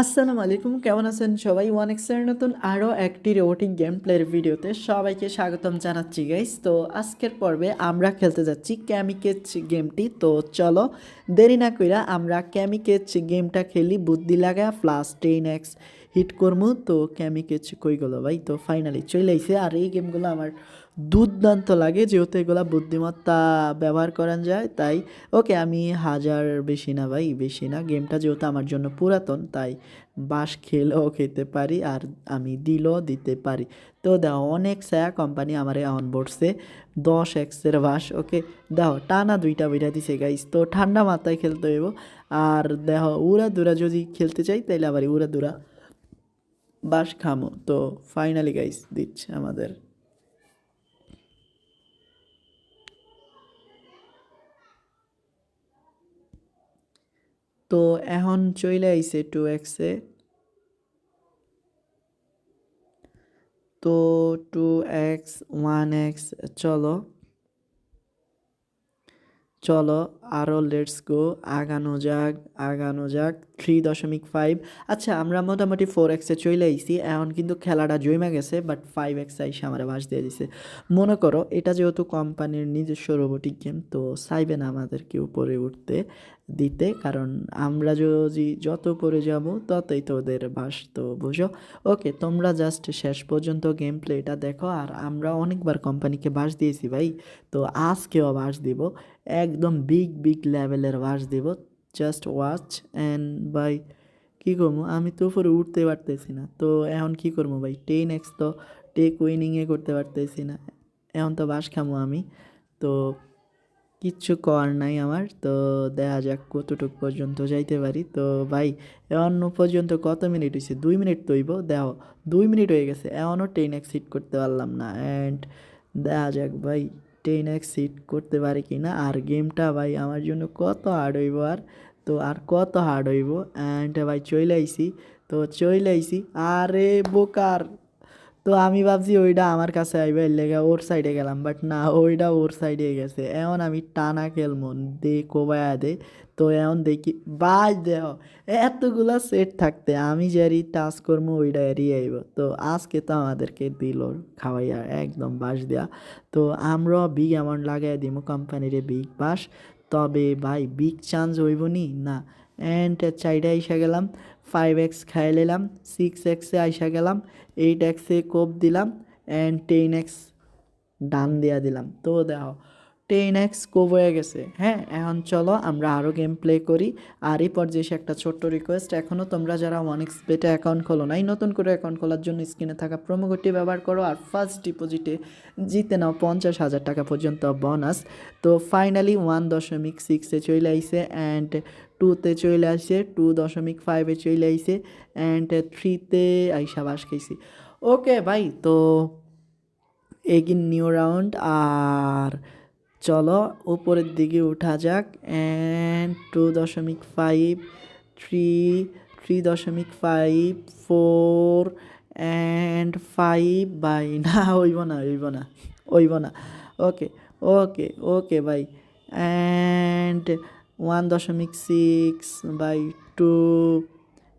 আসসালামু আলাইকুম, কেমন আছেন সবাই? ওয়ান এক্সের নতুন আরও একটি রোবোটিক গেম প্লের ভিডিওতে সবাইকে স্বাগতম জানাচ্ছি গাইস তো আজকের পর্বে আমরা খেলতে যাচ্ছি ক্যামিকেচ গেমটি তো চলো, দেরি না কইরা আমরা ক্যামিকেচ গেমটা খেলি। বুদ্ধি লাগা প্লাস টেন এক্স হিট করব তো ক্যামিকেচ কই গেলো ভাই, তো ফাইনালি চলে আইসে আর এই গেমগুলো আমার দুর্দান্ত লাগে, যেহেতু এগুলা বুদ্ধিমত্তা ব্যবহার করা যায়, তাই, ওকে, আমি হাজার বেশি না, ভাই, বেশি না। গেমটা যেহেতু আমার জন্য পুরাতন, তাই বাঁশ খেলেও খেতে পারি, আর আমি দিলও দিতে পারি। তো দেখো অনেক সায়া কোম্পানি আমার অন বোর্ডসে দশ এক্সের বাঁশ ওকে দেখো টানা দুইটা বইটা দিছে গাইস তো ঠান্ডা মাথায় খেলতে হইব। আর দেখো উড়া দুরা যদি খেলতে চাই, তাইলে আবার উড়া দুরা বাঁশ খামো। তো ফাইনালি গাইস দিচ্ছে আমাদের। তো এখন চলে আইছে টু এক্সে তো টু এক্স ওয়ান এক্স চলো। চলো আরও লেটস গো, আগানো যাক আগানো যাক থ্রি দশমিক ফাইভ আচ্ছা আমরা মোটামুটি ফোর এক্সে চলে আইছি, এখন কিন্তু খেলাটা জমে গেছে বাট ফাইভ এক্স আইসে আমরা বাস দিয়ে দিছে। মনে করো, এটা যেহেতু কোম্পানির নিজস্ব রোবোটিক গেম তো চাইবে না আমাদেরকে উপরে উঠতে। দিতে, কারণ আমরা যদি যত উপরে যাব ততই তোদের বাস তো বুঝো। ওকে, তোমরা জাস্ট শেষ পর্যন্ত গেম প্লেটা দেখো, আর আমরা অনেকবার কোম্পানিকে বাস দিয়েছি ভাই। তো আজকেও বাস দিব, একদম বিগ বিগ লেভেলের বাস দিব। জাস্ট ওয়াচ অ্যান্ড বাই কী করব? আমি তো উপরে উঠতে পারতেছি না। তো এখন কী করব ভাই? টেন এক্স তো টেক উইনিংয়ে করতে পারতেছি না। এখন তো বাস খামো আমি। তো কিচ্ছু করার নাই আমার। তো দেখা যাক কতটুক পর্যন্ত যাইতে পারি। তো ভাই অন্য পর্যন্ত কত মিনিট হয়েছে দুই মিনিট তৈব দেখো, দুই মিনিট হয়ে গেছে। এমনও টেন এক্স হিট করতে পারলাম না। অ্যান্ড দেখা যাক ভাই টেন এক্স হিট করতে পারি কি না আর গেমটা ভাই, আমার জন্য কত হার্ড হইব আর। তো আর কত হার্ড হইব? অ্যান্ড ভাই চলে আইছি। তো চলে আইছি। আরে বোকার! তো আমি ভাবছি ওইটা আমার কাছে আইবে লেগে ওর সাইডে গেলাম বাট না, ওইটা ওর সাইডে গেছে। এখন আমি টানা খেলব দে, কোবায়া দে, তো এখন দেখি বাজ দেহ এতগুলা সেট থাকতে আমি যারি টাচ করব ওইটা এড়িয়ে আইব। তো আজকে তো আমাদেরকে দিল খাওয়াইয়া, একদম বাস দেয়া। তো আমরা বিগ অ্যামাউন্ট লাগাই দিব কোম্পানির বিগ বাস তবে ভাই বিগ চান্স হইব নি। না অ্যান্ড চাইডে এসে গেলাম। ফাইভ এক্স খাই নিলাম সিক্স এক্সে আইসা গেলাম এইট এক্সে কোপ দিলাম অ্যান্ড টেন এক্স ডান দিয়া দিলাম। তো দেখো টেন এক্স কোপ হয়ে গেছে। হ্যাঁ এখন চলো আমরা আরও গেম প্লে করি। আর এই পর্যায়ে একটা ছোট্ট রিকোয়েস্ট এখনও তোমরা যারা ওয়ান এক্স বেটে অ্যাকাউন্ট খোলো নাই, নতুন করে অ্যাকাউন্ট খোলার জন্য স্ক্রিনে থাকা কোডটি ব্যবহার করো আর ফার্স্ট ডিপোজিটে জিতে নাও পঞ্চাশ হাজার টাকা পর্যন্ত বোনাস তো ফাইনালি ওয়ান দশমিক সিক্সে চলে আইসে অ্যান্ড টুতে চলে আসে টু দশমিক ফাইভে চলে আইসে অ্যান্ড থ্রিতে আইসা বাস খাইছি। ওকে ভাই তো এগিন নিউ রাউন্ড আর চলো, উপরের দিকে ওঠা যাক। অ্যান্ড টু দশমিক ফাইভ থ্রি থ্রি দশমিক five four and five by না হইব না হইব না হইব না। ওকে ওকে ওকে ভাই অ্যান্ড ওয়ান দশমিক six by two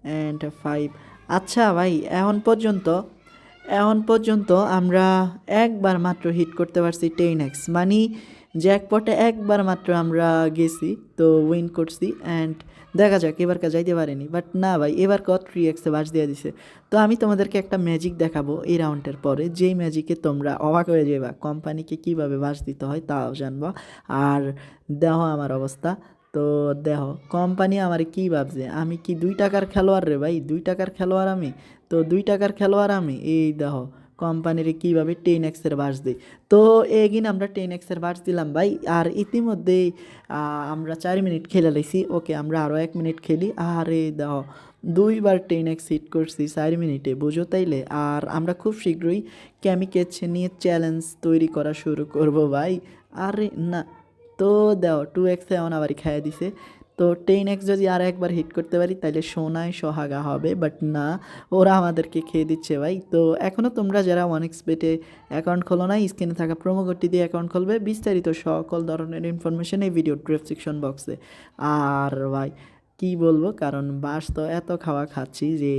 and five আচ্ছা ভাই, এখন পর্যন্ত এখন পর্যন্ত আমরা একবার মাত্র হিট করতে পারছি টেন এক্স মানে জ্যাকপটে একবার মাত্র আমরা গেছি, তো উইন করছি অ্যান্ড দেখা যাক, এবার কা যাইতে পারেনি। বাট না ভাই, এবার কত থ্রি এক্সে বাস দিয়ে দিছে। তো আমি তোমাদেরকে একটা ম্যাজিক দেখাবো এই রাউন্ডের পরে। যেই ম্যাজিকে তোমরা অবাক হয়ে যাবা কোম্পানিকে কীভাবে বাস দিতে হয় তাও জানব। আর দেহ আমার অবস্থা। তো দেহ কোম্পানি আমার কি ভাবছে? আমি কি দুই টাকার খেলোয়াড় রে ভাই? দুই টাকার খেলোয়াড় আমি? তো দুই টাকার খেলোয়াড় আমি? এই দেহ কোম্পানির কীভাবে টেন এক্সের বাস দিই তো এগিন আমরা টেন এক্সের বাস দিলাম ভাই, আর ইতিমধ্যেই আমরা চার মিনিট খেলে লাইছি। ওকে, আমরা আরও এক মিনিট খেলি। আর দেহ দুইবার টেন এক্স হিট করছি চার মিনিটে, বুঝো তাইলে? আর আমরা খুব শীঘ্রই ক্যামিকেচ নিয়ে চ্যালেঞ্জ তৈরি করা শুরু করব ভাই। আরে না, তো দাও টু এক্সে এমন আবার খাইয়ে দিছে। তো টেন এক্স যদি আর একবার হিট করতে পারি তাহলে সোনায় সোহাগা হবে বাট না, ওরা আমাদেরকে খেয়ে দিচ্ছে ভাই। তো এখনও তোমরা যারা ওয়ান এক্স বেটে অ্যাকাউন্ট খোলো না স্ক্রিনে থাকা প্রোমো কোডটি দিয়ে অ্যাকাউন্ট খুলবে, বিস্তারিত সকল ধরনের ইনফরমেশন এই ভিডিও ড্রেসক্রিপশন বক্সে আর ভাই, কি বলব, কারণ বাঁশ তো এত খাওয়া খাচ্ছি যে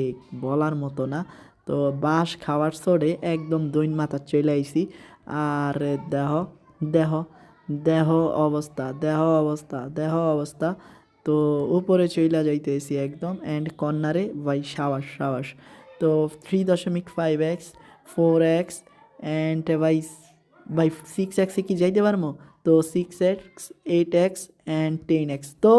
বলার মতো না। তো বাঁশ খাওয়ার সরে একদম দৈন মাথার চলে আইছি। আর দেহ দেহ দেহ অবস্থা দেহ অবস্থা দেহ অবস্থা। তো উপরে চইলা যাইতেছি একদম অ্যান্ড কর্নারে বাই সাবাস সাবাস। তো থ্রি দশমিক five X four X and by by six এক্সে কি যাইতে পারব তো six X eight X and ten X তো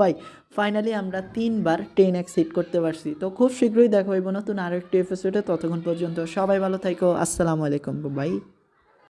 ভাই ফাইনালি আমরা তিনবার টেন এক্স হিট করতে পারছি। তো খুব শীঘ্রই দেখা হইব নতুন আরও একটি এপিসোডে ততক্ষণ পর্যন্ত সবাই ভালো থাকো আসসালামু আলাইকুম বাই